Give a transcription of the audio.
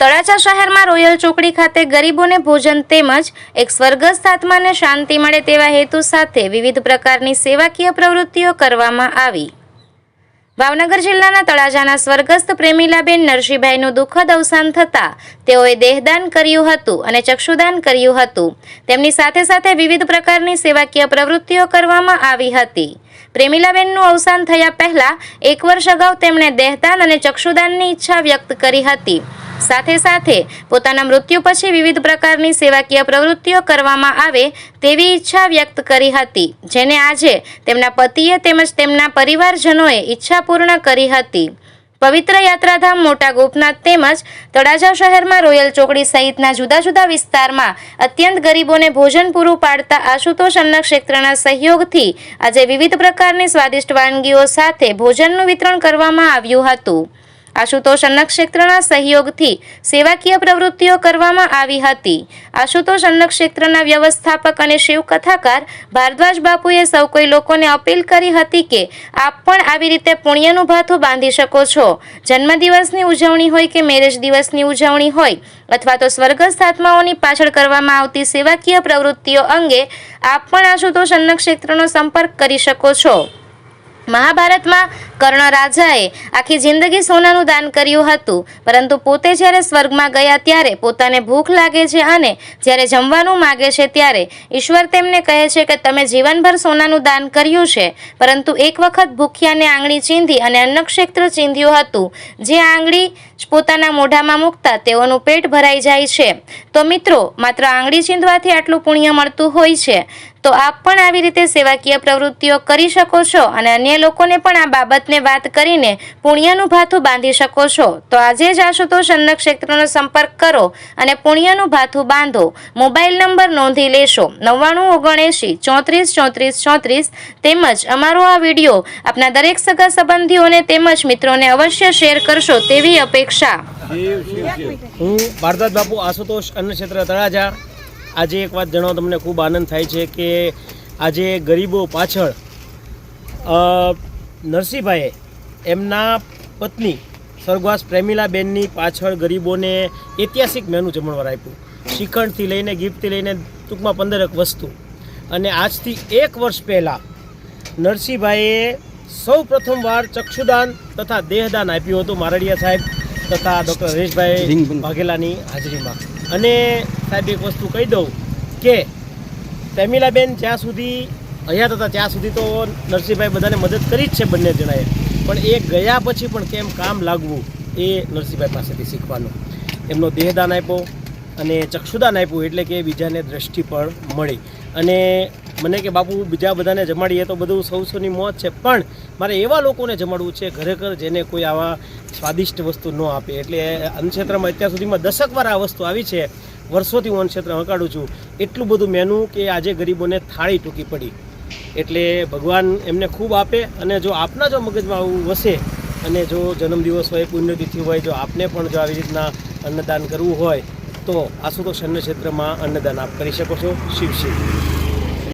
તળાજા શહેરમાં રોયલ ચોકડી ખાતે ગરીબોને ભોજન તેમજ એક સ્વર્ગસ્થ આત્માને શાંતિ મળે તેવા હેતુ સાથે વિવિધ પ્રકારની સેવાકીય પ્રવૃત્તિઓ કરવામાં આવી. ભાવનગર જિલ્લાના તળાજાના સ્વર્ગસ્થ પ્રેમીલાબેન નરસિંહભાઈનું દુઃખદ અવસાન થતાં તેઓએ દેહદાન કર્યું હતું અને ચક્ષુદાન કર્યું હતું. તેમની સાથે સાથે વિવિધ પ્રકારની સેવાકીય પ્રવૃત્તિઓ કરવામાં આવી હતી. પ્રેમીલાબેનનું અવસાન થયા પહેલા એક વર્ષ અગાઉ તેમણે દેહદાન અને ચક્ષુદાનની ઈચ્છા વ્યક્ત કરી હતી. સાથે સાથે પોતાના મૃત્યુ પછી વિવિધ પ્રકારની સેવાકીય પ્રવૃત્તિઓ કરવામાં આવે તેવી ઈચ્છા વ્યક્ત કરી હતી, જેને આજે તેમના પતિએ તેમજ તેમના પરિવારજનોએ ઈચ્છા પૂર્ણ કરી હતી. પવિત્ર યાત્રાધામ મોટા ગોપનાથ તેમજ તળાજા શહેરમાં રોયલ ચોકડી સહિતના જુદા જુદા વિસ્તારમાં અત્યંત ગરીબોને ભોજન પૂરું પાડતા આશુતોષ અન્ન ક્ષેત્રના સહયોગથી આજે વિવિધ પ્રકારની સ્વાદિષ્ટ વાનગીઓ સાથે ભોજનનું વિતરણ કરવામાં આવ્યું હતું. આશુતોષ અન્ન ક્ષેત્રના સહયોગથી સેવાકીય પ્રવૃત્તિઓ કરવામાં આવી હતી. આશુતોષ અન્ન ક્ષેત્રના વ્યવસ્થાપક અને શિવકથાકાર ભારદ્વાજ બાપુએ સૌ કોઈ લોકોને અપીલ કરી હતી કે આપ પણ આવી રીતે પુણ્યનું ભાથું બાંધી શકો છો. જન્મદિવસની ઉજવણી હોય કે મેરેજ દિવસની ઉજવણી હોય અથવા તો સ્વર્ગસ્થ આત્માઓની પાછળ કરવામાં આવતી સેવાકીય પ્રવૃત્તિઓ અંગે આપ પણ આશુતોષ અન્ન ક્ષેત્રનો સંપર્ક કરી શકો છો. મહાભારતમાં કર્ણ રાજાએ આખી જિંદગી સોનાનું દાન કર્યું હતું. પરંતુ પોતે જ્યારે સ્વર્ગમાં ગયા ત્યારે પોતાને ભૂખ લાગે છે અને જ્યારે જમવાનું માગે છે ત્યારે ઈશ્વર તેમને કહે છે કે તમે જીવનભર સોનાનું દાન કર્યું છે. પરંતુ એક વખત ભૂખ્યાને આંગળી ચીંધી અને અન્નક્ષેત્ર ચીંધ્યું હતું. જે આંગળી પોતાના મોઢામાં મૂકતા તેઓનું પેટ ભરાઈ જાય છે. તો મિત્રો, માત્ર આંગળી ચીંધવાથી આટલું પુણ્ય મળતું હોય છે. તો આપ પણ આવી રીતે સેવાકીય પ્રવૃત્તિઓ કરી શકો છો અને અન્ય લોકોને પણ આ બાબતને વાત કરીને પુણ્યનું ભાથું બાંધી શકો છો. તો આજે જ આશુતોષ અન્ન સંપર્ક કરો અને પુણ્યનું ભાથું બાંધો. મોબાઈલ નંબર નોંધી લેશો. નવ્વાણું ઓગણએંશી ચોત્રીસ ચોત્રીસ ચોત્રીસ. તેમજ અમારો આ વીડિયો આપના દરેક સગા સંબંધીઓને તેમજ મિત્રોને અવશ્ય શેર કરશો તેવી અપેક્ષા. હું ભારદાસ બાપુ આશુતોષ અન્ન ક્ષેત્ર તળાજા. આજે એક વાત જણાવો તમને ખૂબ આનંદ થાય છે કે આજે ગરીબો પાછળ નરસિંહભાઈએ એમના પત્ની સ્વર્ગવાસ પ્રેમિલાબેનની પાછળ ગરીબોને ઐતિહાસિક મેનુ જમણવાર આપ્યું. શ્રીખંડથી લઈને ગિફ્ટથી લઈને ટૂંકમાં પંદરક વસ્તુ. અને આજથી એક વર્ષ પહેલાં નરસિંહભાઈએ સૌ પ્રથમવાર ચક્ષુદાન તથા દેહદાન આપ્યું હતું મારડિયા સાહેબ તથા ડૉક્ટર હરેશભાઈ વાઘેલાની હાજરીમાં. અને સાહેબ, એક વસ્તુ કહી દઉં કે તેમિલાબેન જ્યાં સુધી હયાત હતા, ત્યાં સુધી તો નરસિંહભાઈ બધાને મદદ કરી જ છે બંને જણાએ. પણ એ ગયા પછી પણ કેમ કામ લાગવું એ નરસિંહભાઈ પાસેથી શીખવાનું. એમનો દેહદાન આપ્યો અને ચક્ષુદાન આપ્યું એટલે કે બીજાને દ્રષ્ટિ પણ મળી. અને મને કે, બાપુ, બીજા બધાને જમાડીએ તો બધું સૌ સૌની મોત છે, પણ મારે એવા લોકોને જમાડવું છે ઘરે ઘર જેને કોઈ આવા સ્વાદિષ્ટ વસ્તુ ન આપે. એટલે અન્નક્ષેત્રમાં અત્યાર સુધીમાં દસક વાર આ વસ્તુ આવી છે. વર્ષોથી હું ક્ષેત્ર હંકાડું છું. એટલું બધું મેનુ કે આજે ગરીબોને થાળી ટૂંકી પડી. એટલે ભગવાન એમને ખૂબ આપે અને જો આપના જો મગજમાં આવું વસે અને જો જન્મદિવસ હોય, પુણ્યતિથિ હોય, જો આપને પણ જો આવી રીતના અન્નદાન કરવું હોય, તો આશુતોષ અન્ન ક્ષેત્રમાં અન્નદાન આપ કરી શકો છો. શિવ શિવ.